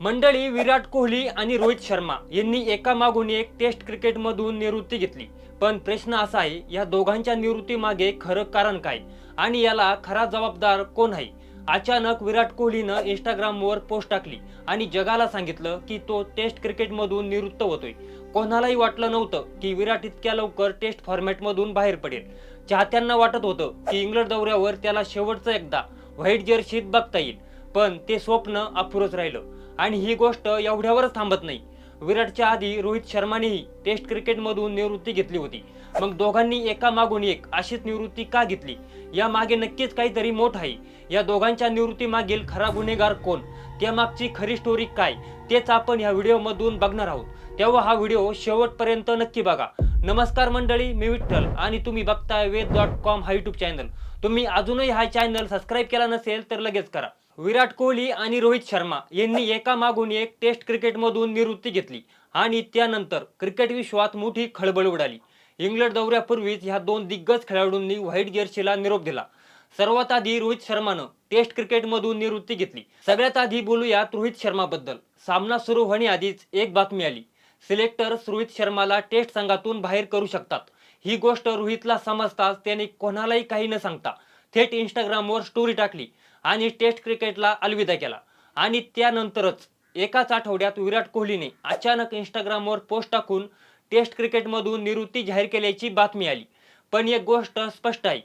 मंडळी विराट कोहली आणि रोहित शर्मा यांनी एका मागून एक टेस्ट क्रिकेटमधून निवृत्ती घेतली. पण प्रश्न असा आहे या दोघांच्या निवृत्तीमागे खरं कारण काय? आणि याला खरा जबाबदार कोण आहे? अचानक विराट कोहलीनं इंस्टाग्रामवर पोस्ट टाकली आणि जगाला सांगितलं की तो टेस्ट क्रिकेटमधून निवृत्त होतोय. कोणालाही वाटलं नव्हतं की विराट इतक्या लवकर टेस्ट फॉर्मॅटमधून बाहेर पडेल. चाहत्यांना वाटत होतं की इंग्लंड दौऱ्यावर त्याला शेवटचं एकदा व्हाईट जर्सीत बघता येईल. पण ते स्वप्न अपुरच राहिलं. आणि ही गोष्ट एवढ्यावरच थांबत नाही. विराटच्या आधी रोहित शर्मानेही टेस्ट क्रिकेटमधून निवृत्ती घेतली होती. मग दोघांनी एका मागून एक अशीच निवृत्ती का घेतली? या मागे नक्कीच काहीतरी मोठ आहे. या दोघांच्या निवृत्ती मागील खरा गुन्हेगार कोण? त्यामागची खरी स्टोरी काय? तेच आपण या व्हिडिओमधून बघणार आहोत. तेव्हा हा व्हिडिओ शेवटपर्यंत नक्की बघा. नमस्कार मंडळी मी विठ्ठल आणि तुम्ही बघताय वेद डॉट कॉम हा युट्यूब चॅनल. तुम्ही अजूनही हा चॅनल सबस्क्राईब केला नसेल तर लगेच करा. विराट कोहली आणि रोहित शर्मा यांनी एका मागून एक टेस्ट क्रिकेटमधून निवृत्ती घेतली आणि त्यानंतर क्रिकेट विश्वात मोठी खळबळ उडाली. इंग्लंड दौऱ्यापूर्वीच ह्या दोन दिग्गज खेळाडूंनी व्हाईट जर्सीला निरोप दिला. सर्वात आधी रोहित शर्मानं टेस्ट क्रिकेटमधून निवृत्ती घेतली. सगळ्यात आधी बोलूयात रोहित शर्माबद्दल. सामना सुरू होण्याआधीच एक बातमी आली. सिलेक्टर्स रोहित शर्माला टेस्ट संघातून बाहेर करू शकतात. ही गोष्ट रोहितला समजताच त्याने कोणालाही काही न सांगता थेट इंस्टाग्रामवर स्टोरी टाकली. आणि टेस्ट क्रिकेटला अलविदा केला. आणि त्यानंतरच एकाच आठवड्यात विराट कोहलीने अचानक इंस्टाग्रामवर पोस्ट टाकून टेस्ट क्रिकेटमधून निवृत्ती जाहीर केल्याची बातमी आली. पण एक गोष्ट स्पष्ट आहे.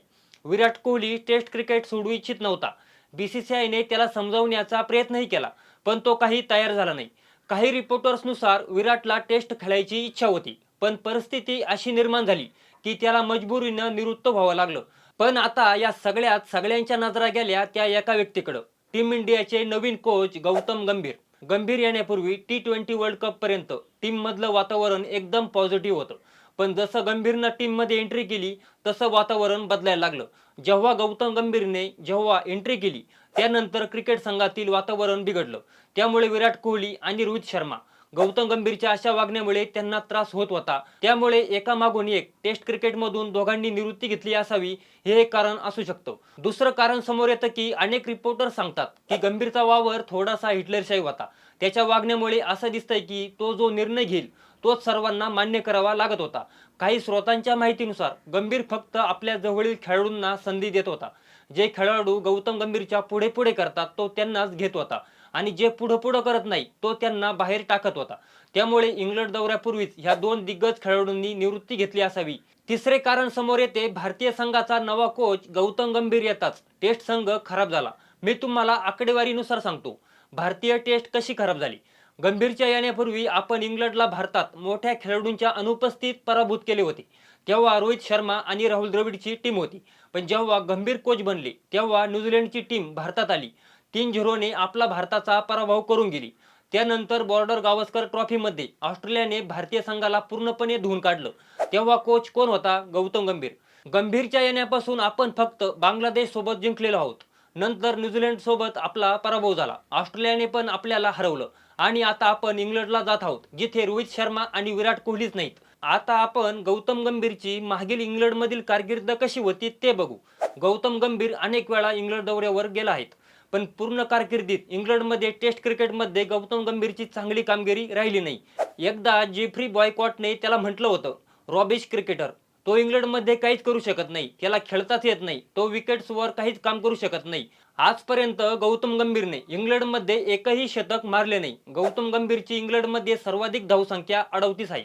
विराट कोहली टेस्ट क्रिकेट सोडू इच्छित नव्हता. बीसीसीआयने त्याला समजावण्याचा प्रयत्नही केला पण तो काही तयार झाला नाही. काही रिपोर्टर्सनुसार विराटला टेस्ट खेळायची इच्छा होती पण परिस्थिती अशी निर्माण झाली की त्याला मजबुरीनं निवृत्त व्हावं लागलं. पण आता या सगळ्यात सगळ्यांच्या नजरा गेल्या त्या एका व्यक्तीकडं. टीम इंडियाचे नवीन कोच गौतम गंभीर. गंभीर येण्यापूर्वी टी ट्वेंटी वर्ल्ड कप पर्यंत टीम मधलं वातावरण एकदम पॉझिटिव्ह होतं. पण जसं गंभीरनं टीममध्ये एंट्री केली तसं वातावरण बदलायला लागलं. जेव्हा गौतम गंभीरने जेव्हा एंट्री केली त्यानंतर क्रिकेट संघातील वातावरण बिघडलं. त्यामुळे विराट कोहली आणि रोहित शर्मा गौतम गंभीरच्या अशा वागण्यामुळे त्यांना त्रास होत होता. त्यामुळे एका मागून एक टेस्ट क्रिकेटमधून दोघांनी निवृत्ती घेतली असावी हे एक कारण असू शकतं. दुसरं कारण समोर येतं की अनेक रिपोर्टर सांगतात की गंभीरचा वावर थोडासा हिटलरशाही होता. त्याच्या वागण्यामुळे असं दिसतंय की तो जो निर्णय घेईल तोच सर्वांना मान्य करावा लागत होता. काही स्रोतांच्या माहितीनुसार गंभीर फक्त आपल्या जवळील खेळाडूंना संधी देत होता. जे खेळाडू गौतम गंभीरच्या पुढे पुढे करतात तो त्यांनाच घेत होता. आणि जे पुढं पुढं करत नाही तो त्यांना बाहेर टाकत होता. त्यामुळे इंग्लंड दौऱ्यापूर्वीच ह्या दोन दिग्गज खेळाडूंनी निवृत्ती घेतली असावी. तिसरे कारण समोर येते भारतीय संघाचा नवा कोच गौतम गंभीर येताच. टेस्ट संघ खराब झाला. मी तुम्हाला आकडेवारीनुसार सांगतो. भारतीय टेस्ट कशी खराब झाली? गंभीरच्या येण्यापूर्वी आपण इंग्लंडला भारतात मोठ्या खेळाडूंच्या अनुपस्थित पराभूत केले होते. तेव्हा रोहित शर्मा आणि राहुल द्रविडची टीम होती. पण जेव्हा गंभीर कोच बनले तेव्हा न्यूझीलंडची टीम भारतात आली. तीन झिरोने आपला भारताचा पराभव करून गेली. त्यानंतर बॉर्डर गावस्कर ट्रॉफीमध्ये ऑस्ट्रेलियाने भारतीय संघाला पूर्णपणे धुवून काढलं. तेव्हा कोच कोण होता? गौतम गंभीर. गंभीरच्या येण्यापासून आपण फक्त बांगलादेश सोबत जिंकलेलो आहोत. नंतर न्यूझीलंड सोबत आपला पराभव झाला. ऑस्ट्रेलियाने पण आपल्याला हरवलं. आणि आता आपण इंग्लंडला जात आहोत जिथे रोहित शर्मा आणि विराट कोहलीच नाहीत. आता आपण गौतम गंभीरची मागील इंग्लंडमधील कारकीर्द कशी होती ते बघू. गौतम गंभीर अनेक वेळा इंग्लंड दौऱ्यावर गेला आहेत. पण पूर्ण कारकिर्दीत इंग्लंडमध्ये टेस्ट क्रिकेटमध्ये गौतम गंभीरची चांगली कामगिरी राहिली नाही. एकदा जेफ्री बॉयकॉटने त्याला म्हटलं होतं रॉबिश क्रिकेटर तो इंग्लंडमध्ये काहीच करू शकत नाही त्याला खेळताच येत नाही तो विकेट्सवर काहीच काम करू शकत नाही. आजपर्यंत गौतम गंभीरने इंग्लंडमध्ये एकही शतक मारले नाही. गौतम गंभीरची इंग्लंडमध्ये सर्वाधिक धावसंख्या अडवतीस आहे.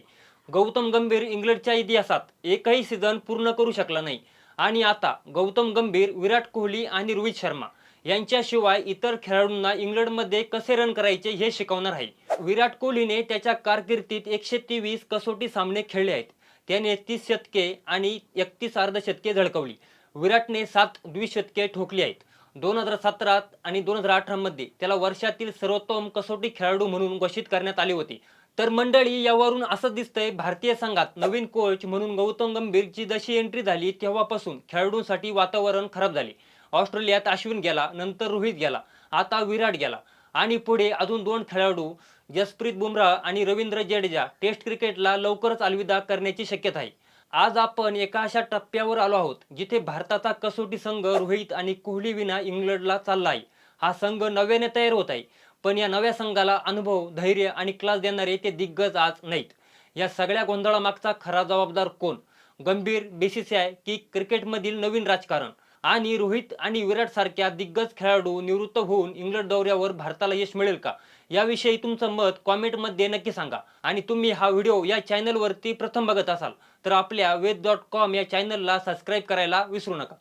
गौतम गंभीर इंग्लंडच्या इतिहासात एकही सीझन पूर्ण करू शकला नाही. आणि आता गौतम गंभीर विराट कोहली आणि रोहित शर्मा यांच्याशिवाय इतर खेळाडूंना इंग्लंडमध्ये कसे रन करायचे हे शिकवणार आहे. विराट कोहलीने त्याच्या कारकिर्दीत एकशे तेवीस कसोटी सामने खेळले आहेत. त्याने तीस शतके आणि एकतीस अर्धशतके झळकवली. विराटने सात द्विशतके ठोकली आहेत. दोन हजार सतरात आणि दोन हजार अठरामध्ये त्याला वर्षातील सर्वोत्तम कसोटी खेळाडू म्हणून घोषित करण्यात आले होते. तर मंडळी यावरून असं दिसतंय भारतीय संघात नवीन कोच म्हणून गौतम गंभीरची जशी एंट्री झाली तेव्हापासून खेळाडूंसाठी वातावरण खराब झाले. ऑस्ट्रेलियात अश्विन गेला नंतर रोहित गेला आता विराट गेला. आणि पुढे अजून दोन खेळाडू जसप्रीत बुमराह आणि रवींद्र जडेजा टेस्ट क्रिकेटला लवकरच अलविदा करण्याची शक्यता आहे. आज आपण एका अशा टप्प्यावर आलो आहोत जिथे भारताचा कसोटी संघ रोहित आणि कोहली विना इंग्लंडला चालला आहे. हा संघ नव्याने तयार होत आहे पण या नव्या संघाला अनुभव धैर्य आणि क्लास देणारे ते दिग्गज आज नाहीत. या सगळ्या गोंधळामागचा खरा जबाबदार कोण? गंभीर बीसीसीआय की क्रिकेटमधील नवीन राजकारण. आणि रोहित आणि विराट सारख्या दिग्गज खेळाडू निवृत्त होऊन इंग्लंड दौऱ्यावर भारताला यश मिळेल का? याविषयी तुमचं मत कॉमेंटमध्ये नक्की सांगा. आणि तुम्ही हा व्हिडिओ या चॅनलवरती प्रथम बघत असाल तर आपल्या वेद डॉट कॉम या चॅनलला सबस्क्राईब करायला विसरू नका.